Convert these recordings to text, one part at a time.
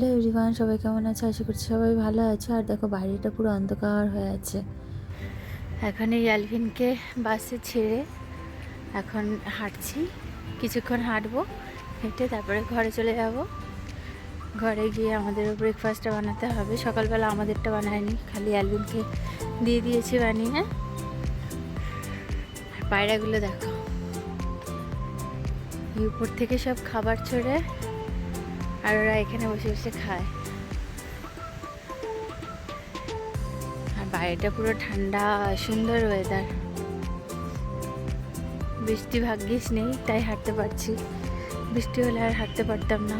সবাই কেমন আছে? আশা করছি সবাই ভালো আছে। আর দেখো বাড়িটা পুরো অন্ধকার হয়ে আছে। এখন এই অ্যালভিনকে বাসে ছেড়ে এখন হাঁটছি। কিছুক্ষণ হাঁটবো, হেঁটে তারপরে ঘরে চলে যাব। ঘরে গিয়ে আমাদের ব্রেকফাস্টটা বানাতে হবে। সকালবেলা আমাদেরটা বানায়নি, খালি অ্যালভিনকে দিয়ে দিয়েছি বানিয়ে। আর পায়রাগুলো দেখো। উপর থেকে সব খাবার ছড়ে আর ওরা এখানে বসে বসে খায়। আর বাইরেটা পুরো ঠান্ডা, সুন্দর ওয়েদার বৃষ্টি ভাগ্যিস নেই, তাই হাঁটতে পারছি। বৃষ্টি হলে আর হাঁটতে পারতাম না।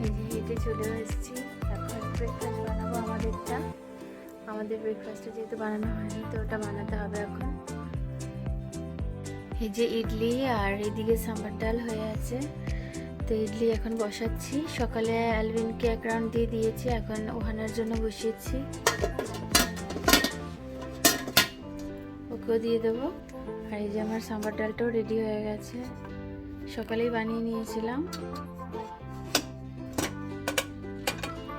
যে হেঁটে চলে এসেছি। এখন ব্রেকফাস্ট বানাবো আমাদেরটা। আমাদের ব্রেকফাস্টটা যেহেতু বানানো হয়নি, তো ওটা বানাতে হবে এখন। এই যে ইডলি আর এদিকে সাম্বার ডাল হয়ে আছে। তো ইডলি এখন বসাচ্ছি। সকালে অ্যালভিনকে এক রাউন্ড দিয়ে দিয়েছি, এখন ওহানার জন্য বসিয়েছি। ওকেও দিয়ে দেবো। আর এই যে আমার সাম্বার ডালটাও রেডি হয়ে গেছে। সকালেই বানিয়ে নিয়েছিলাম।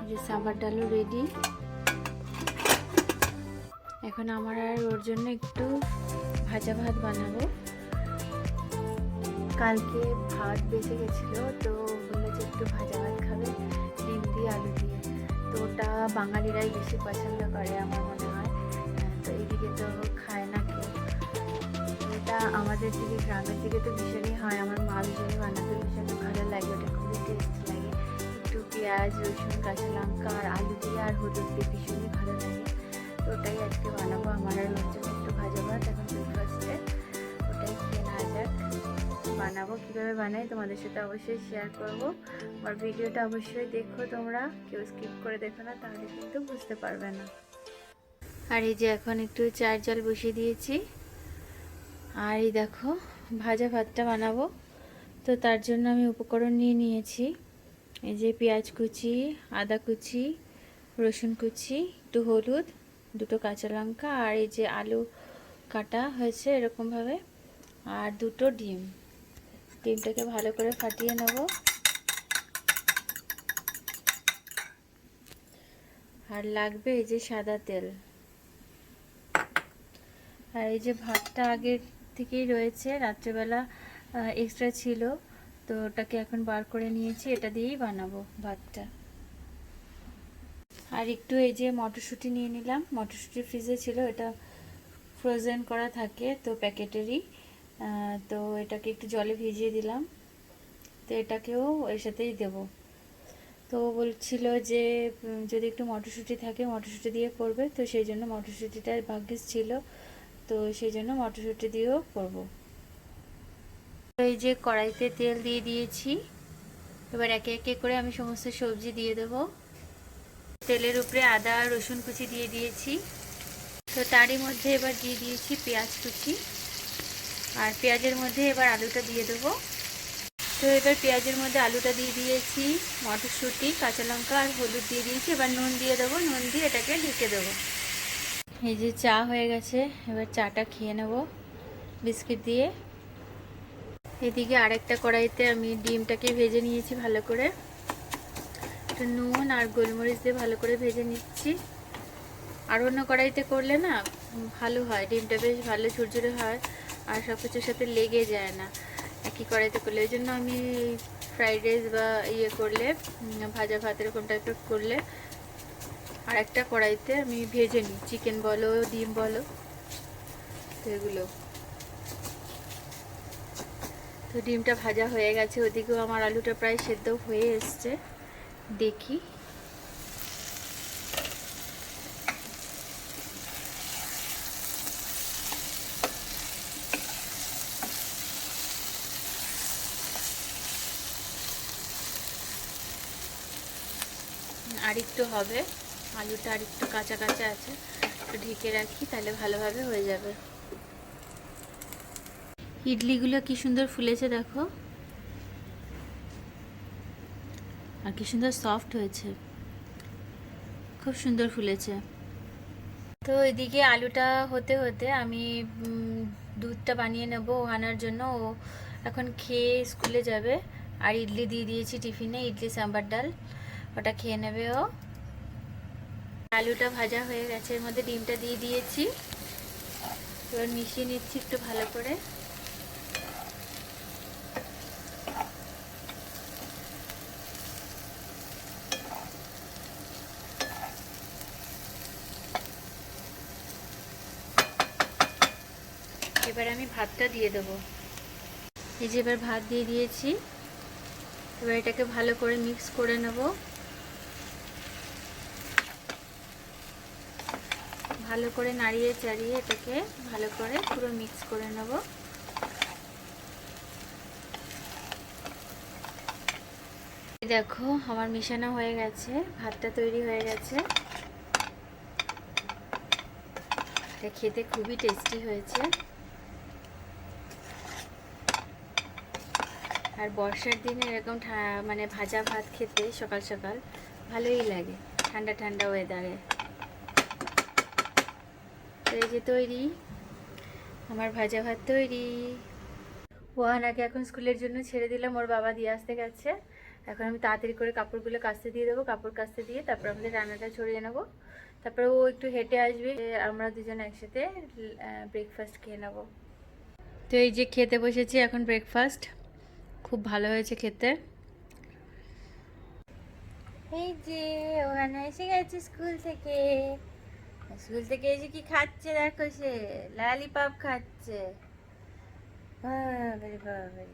যে সাম্বার ডালও রেডি এখন আমার আর ওর জন্য একটু ভাজা ভাত বানাবো। কালকে ভাত বেঁচে গেছিল, তো বলল যে একটু ভাজা ভাত খাবে, ডিম দিয়ে আলু দিয়ে। তো ওটা বাঙালিরাই বেশি পছন্দ করে আমার মনে হয়। তো এইদিকে তো খায় না কেউ। এটা আমাদের দিকে, গ্রামের দিকে তো ভীষণই হয়, আমার মা ভীষণই বানাতে ভীষণই ভালো লাগে, ওটা খুবই টেস্ট লাগে। একটু পেঁয়াজ, রসুন, কাঁচা লঙ্কা আর আলু দিয়ে আর হলুদ দিয়ে ভীষণই ভালো লাগে। তো ওটাই আজকে বানাবো, আমার আর জন্য একটু ভাজা ভাত, এখন ব্রেকফাস্টে ওটাই খেয়ে বানাবো, কীভাবে বানাই তোমাদের সাথে অবশ্যই শেয়ার করব। আর ভিডিওটা অবশ্যই দেখো তোমরা, কেউ স্কিপ করে দেখো না, তাহলে কিন্তু বুঝতে পারবে না। আর এই যে এখন একটু চার জল বসিয়ে দিয়েছি। আর এই দেখো, ভাজা ভাতটা বানাবো। তো তার জন্য আমি উপকরণ নিয়ে নিয়েছি। এই যে পেঁয়াজ কুচি, আদা কুচি, রসুন কুচি, একটু হলুদ, দুটো কাঁচা লঙ্কা, আর এই যে আলু কাটা হয়েছে এরকমভাবে। আর দুটো ডিম। ডিমটাকে ভালো করে ফাটিয়ে নেব। আর লাগবে এই যে সাদা তেল। আর এই যে ভাতটা আগের থেকেই রয়েছে, রাত্রেবেলা এক্সট্রা ছিল, তো ওটাকে এখন বার করে নিয়েছি, এটা দিয়েই বানাবো ভাতটা। আর একটু এই যে মটরশুঁটি নিয়ে নিলাম। মটরশুঁটি ফ্রিজে ছিল, এটা ফ্রোজেন করা থাকে, তো প্যাকেটেরই। তো এটাকে একটু জলে ভিজিয়ে দিলাম। তো এটাকেও এর সাথেই দেব। তো বলছিল যে যদি একটু মটরশুঁটি থাকে, মটরশুঁটি দিয়ে করবে। তো সেই জন্য মটরশুঁটিটার ভাগ্যিস ছিল। তো সেই জন্য মটরশুঁটি দিয়েও করব। এই যে কড়াইতে তেল দিয়ে দিয়েছি। এবার একে একে করে আমি সমস্ত সবজি দিয়ে দেবো। তেলের উপরে আদা, রসুন কুচি দিয়ে দিয়েছি। তো তারই মধ্যে এবার দিয়ে দিয়েছি পেঁয়াজ কুচি। আর পেঁয়াজের মধ্যে এবার আলুটা দিয়ে দেবো। তো এবার পেঁয়াজের মধ্যে আলুটা দিয়ে দিয়েছি, মটরশুঁটি, কাঁচা লঙ্কা আর হলুদ দিয়ে দিয়েছি। এবার নুন দিয়ে দেবো, নুন দিয়ে এটাকে ঢেকে দেবো। এই যে চা হয়ে গেছে, এবার চাটা খেয়ে নেব বিস্কিট দিয়ে। এদিকে আরেকটা কড়াইতে আমি ডিমটাকে ভেজে নিয়েছি ভালো করে। একটু নুন আর গোলমরিচ দিয়ে ভালো করে ভেজে নিচ্ছি। আর অন্য কড়াইতে করলে না, ভালো হয়, ডিমটা বেশ ভালো ঝুরঝুরে হয়। আর সব কিছুর সাথে লেগে যায় না। একই কড়াইতে করলে। ওই জন্য আমি ফ্রাইড রাইস বা ইয়ে করলে ভাজা ভাত এরকম টাইপের করলে আর একটা কড়াইতে আমি ভেজে নিই। চিকেন বলো, ডিম বলো, তো এগুলো। তো ডিমটা ভাজা হয়ে গেছে। ওদিকেও আমার আলুটা প্রায় সেদ্ধ হয়ে এসছে। দেখি। আরেকটু হবে। আলুটা আরেকটু কাঁচা কাঁচা আছে, একটু ঢেকে রাখি, তাহলে ভালোভাবে হয়ে যাবে। ইডলিগুলো কি সুন্দর ফুলেছে দেখো। আর কি সুন্দর সফট হয়েছে। খুব সুন্দর ফুলেছে। তো এদিকে আলুটা হতে হতে আমি দুধটা বানিয়ে নেব আনার জন্য। ও এখন খেয়ে স্কুলে যাবে। আর ইডলি দিয়ে দিয়েছি টিফিনে, ইডলি, সাম্বার ডাল। ওটা খেয়ে নেবে ও। আলুটা ভাজা হয়ে গেছে, এর মধ্যে ডিমটা দিয়ে দিয়েছি। এবার মিশিয়ে নিচ্ছি একটু ভালো করে। এবার আমি ভাতটা দিয়ে দেবো। এই যে এবার ভাত দিয়ে দিয়েছি, এবার এটাকে ভালো করে মিক্স করে নেব। ভালো করে নাড়িয়ে চাড়িয়ে এটাকে ভালো করে পুরো মিক্স করে নেব। দেখো, আমার মিশানো হয়ে গেছে, ভাতটা তৈরি হয়ে গেছে। এটা খেতে খুবই টেস্টি হয়েছে। আর বর্ষার দিনে এরকম মানে ভাজা ভাত খেতে সকাল সকাল ভালোই লাগে, ঠান্ডা ঠান্ডা ওয়েদারে এই যে তৈরি, আমার ভাজা ভাত তৈরি। ওহানাকে এখন স্কুলের জন্য ছেড়ে দিলাম, ওর বাবা দিয়ে আসতে গেছে। এখন আমি তাড়াতাড়ি করে কাপড়গুলো কাচতে দিয়ে দেবো, কাপড় কাচতে দিয়ে তারপর আমাদের রান্নাটা ছড়িয়ে নেব। তারপরে ও একটু হেঁটে আসবে আমরা দুজন একসাথে ব্রেকফাস্ট খেয়ে নেব। তো এই যে খেতে বসেছি এখন ব্রেকফাস্ট খুব ভালো হয়েছে খেতে। এই যে ওখানে এসে গেছে স্কুল থেকে। স্কুল থেকে এসে কি খাচ্ছে? দেখো সে লালিপাপ খাচ্ছে। বাবারে বাবারে।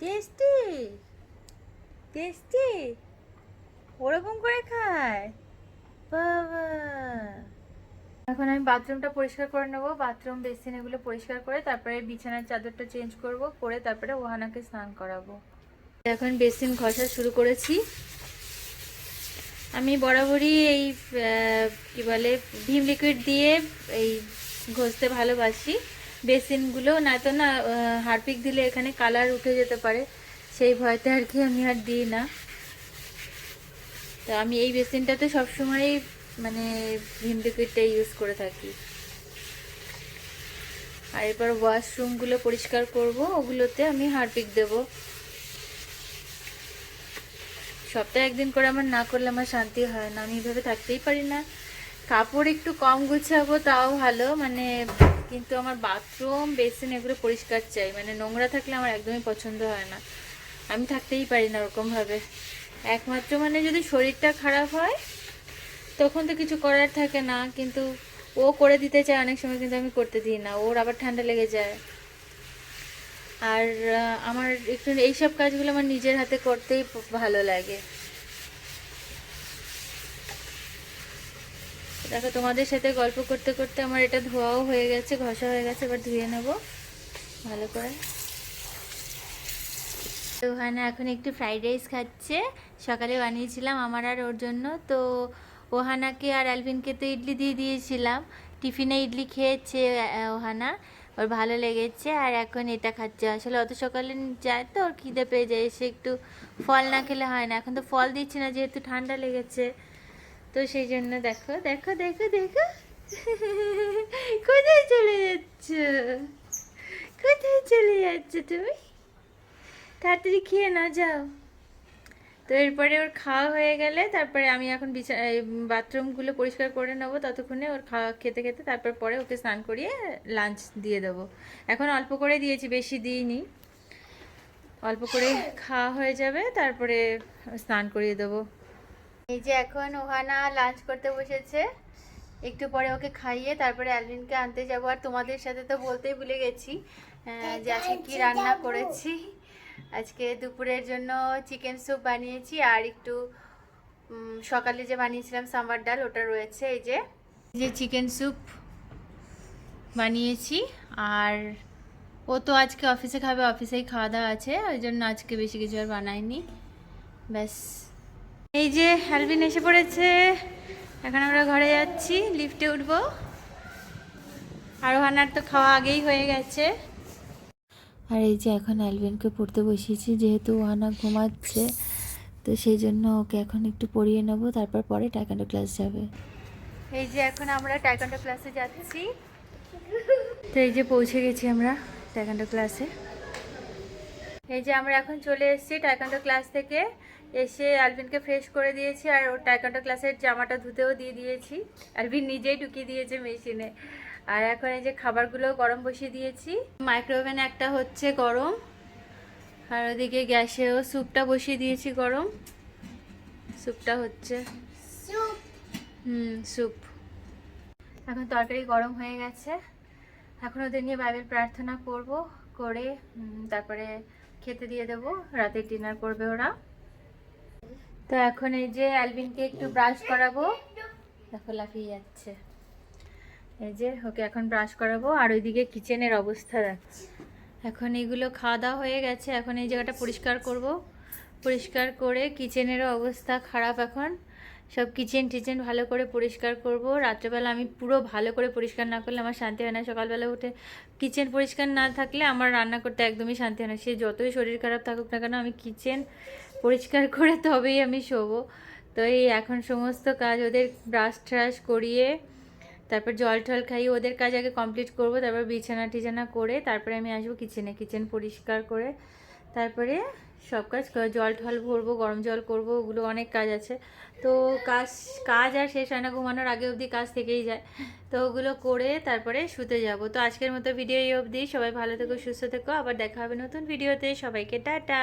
টেস্টি? টেস্টি? ওরকম করে খায়? বাবা। এখন আমি বাথরুমটা পরিষ্কার করে নেব। বাথরুম বেসিন এগুলো পরিষ্কার করে তারপরে বিছানার চাদরটা চেঞ্জ করব, করে তারপরে ওহানাকে স্নান করাবো। এখন বেসিন ঘষা শুরু করেছি। আমি বরাবরই এই কি বলে, ভিম লিকুইড দিয়ে এই ঘষতে ভালোবাসি। বেসিনগুলো না তো না হারপিক দিলে এখানে কালার উঠে যেতে পারে। সেই ভয়তে আর কি আমি আর দিই না। তো আমি এই বেসিনটাতে সবসময় মানে ভিম লিকুইডটাই ইউজ করে থাকি। আর এরপর ওয়াশরুমগুলো পরিষ্কার করব, ওগুলোতে আমি হারপিক দেব। সপ্তাহে একদিন করে আমার না করলে আমার শান্তি হয় না। আমি এভাবে থাকতেই পারি না। কাপড় একটু কম গুছাবো, তাও ভালো। মানে কিন্তু আমার বাথরুম বেসিন এগুলো পরিষ্কার চাই। মানে নোংরা থাকলে আমার একদমই পছন্দ হয় না। আমি থাকতেই পারি না ওরকমভাবে। একমাত্র মানে যদি শরীরটা খারাপ হয়, তখন তো কিছু করার থাকে না। কিন্তু ও করে দিতে চায় অনেক সময়, কিন্তু আমি করতে দিই না। ওর আবার ঠান্ডা লেগে যায়। আর আমার একটু এইসব কাজগুলো আমার নিজের হাতে করতেই ভালো লাগে। দেখো, তোমাদের সাথে গল্প করতে করতে আমার এটা ধোয়াও হয়ে গেছে, ঘষা হয়ে গেছে, এবার ধুয়ে নেব। ভালো করে। তো ওখানে এখন একটু ফ্রাইড রাইস খাচ্ছে। সকালে বানিয়েছিলাম আমার আর ওর জন্য। তো ওহানাকে আর আলভিনকে তো ইডলি দিয়ে দিয়েছিলাম। টিফিনে ইডলি খেয়েছে ওহানা। ওর ভালো লেগেছে আর এখন এটা খাচ্ছে। আসলে অত সকালে যায় তো ওর খিদে পেয়ে যায় এসে একটু ফল না খেলে হয় না। এখন তো ফল দিচ্ছি না, যেহেতু ঠান্ডা লেগেছে। তো সেই জন্য দেখো দেখো দেখো দেখো। কোথায় চলে যাচ্ছ? কোথায় চলে যাচ্ছ তুমি? তাড়াতাড়ি খেয়ে না যাও। তো এরপরে ওর খাওয়া হয়ে গেলে তারপরে আমি এখন বিছা বাথরুমগুলো পরিষ্কার করে নেব ততক্ষণে ওর খাওয়া খেতে খেতে, তারপর পরে ওকে স্নান করিয়ে লাঞ্চ দিয়ে দেবো। এখন অল্প করে দিয়েছি, বেশি দিইনি। অল্প করে খাওয়া হয়ে যাবে, তারপরে স্নান করিয়ে দেবো। এই যে এখন ওহানা লাঞ্চ করতে বসেছে। একটু পরে ওকে খাইয়ে তারপরে অ্যালভিনকে আনতে যাব। আর তোমাদের সাথে তো বলতেই ভুলে গেছি যে আজকে কি রান্না করেছি। আজকে দুপুরের জন্য চিকেন স্যুপ বানিয়েছি আর একটু সকালে যে বানিয়েছিলাম সাম্বার ডাল, ওটা রয়েছে এই যে যে চিকেন স্যুপ বানিয়েছি। আর ও তো আজকে অফিসে খাবে, অফিসেই খাওয়া দাওয়া আছে, ওই জন্য আজকে বেশি কিছু আর বানাইনি ব্যাস। এই যে অ্যালভিন এসে পড়েছে, এখন আমরা ঘরে যাচ্ছি, লিফটে উঠবো। আর ওহানার তো খাওয়া আগেই হয়ে গেছে। আর এই যে এখন অ্যালভিনকে পড়তে বসিয়েছি, যেহেতু ওহানা ঘুমাচ্ছে, তো সেই জন্য ওকে এখন একটু পড়িয়ে নেব, তারপর পরে টাইকান্ডো ক্লাস যাবে। এই যে এখন আমরা টাইকান্ডো ক্লাসে যাচ্ছি। তো এই যে পৌঁছে গেছি আমরা টাইকান্ডো ক্লাসে এই যে আমরা এখন চলে এসেছি টাইকান্ডো ক্লাস থেকে। এসে আলভিনকে ফ্রেশ করে দিয়েছি আর ওর টাইকান্ডো ক্লাসের জামাটা ধুতেও দিয়ে দিয়েছি। অ্যালবিন নিজেই ঢুকিয়ে দিয়েছে মেশিনে আর এখন এই যে খাবারগুলো গরম বসিয়ে দিয়েছি। মাইক্রোওভেন একটা হচ্ছে গরম আর ওদিকে গ্যাসেও স্যুপটা বসিয়ে দিয়েছি গরম। স্যুপটা হচ্ছে হুম স্যুপ। এখন তরকারি গরম হয়ে গেছে। এখন ওদের নিয়ে বাইবেল প্রার্থনা করব করে তারপরে খেতে দিয়ে দেব। রাতের ডিনার করবে ওরা। তো এখন এই যে অ্যালবিনকে একটু ব্রাশ করাবো। দেখো লাফিয়ে যাচ্ছে। এই যে ওকে এখন ব্রাশ করাবো, আর ওইদিকে কিচেনের অবস্থা দেখো। এখন এগুলো খাওয়া দাওয়া হয়ে গেছে, এখন এই জায়গাটা পরিষ্কার করব। পরিষ্কার করে কিচেনেরও অবস্থা খারাপ এখন। সব কিচেন টিচেন ভালো করে পরিষ্কার করব। রাত্রেবেলা আমি পুরো ভালো করে পরিষ্কার না করলে আমার শান্তি হয় না। সকালবেলা উঠে কিচেন পরিষ্কার না থাকলে আমার রান্না করতে একদমই শান্তি হয় না। সে যতই শরীর খারাপ থাকুক না কেন, আমি কিচেন পরিষ্কার করে তবেই আমি শোবো। তো এই এখন সমস্ত কাজ ওদের ব্রাশ ট্রাশ করিয়ে তারপর জল টল খাইয়ে ওদের কাজ আগে কমপ্লিট করব, তারপর বিছানা টিছানা করে তারপরে আমি আসব কিচেনে কিচেন পরিষ্কার করে তারপরে সব কাজ জল টল ভরবো, গরম জল করব, ওগুলো অনেক কাজ আছে। তো কাজ কাজ আর শেষ হয় না, ঘুমানোর আগে অবধি কাজ থেকেই যায়। তো ওগুলো করে তারপরে শুতে যাব। তো আজকের মতো ভিডিও এই অবধি। সবাই ভালো থেকো, সুস্থ থেকো। আবার দেখা হবে নতুন ভিডিওতে সবাইকে টাটা!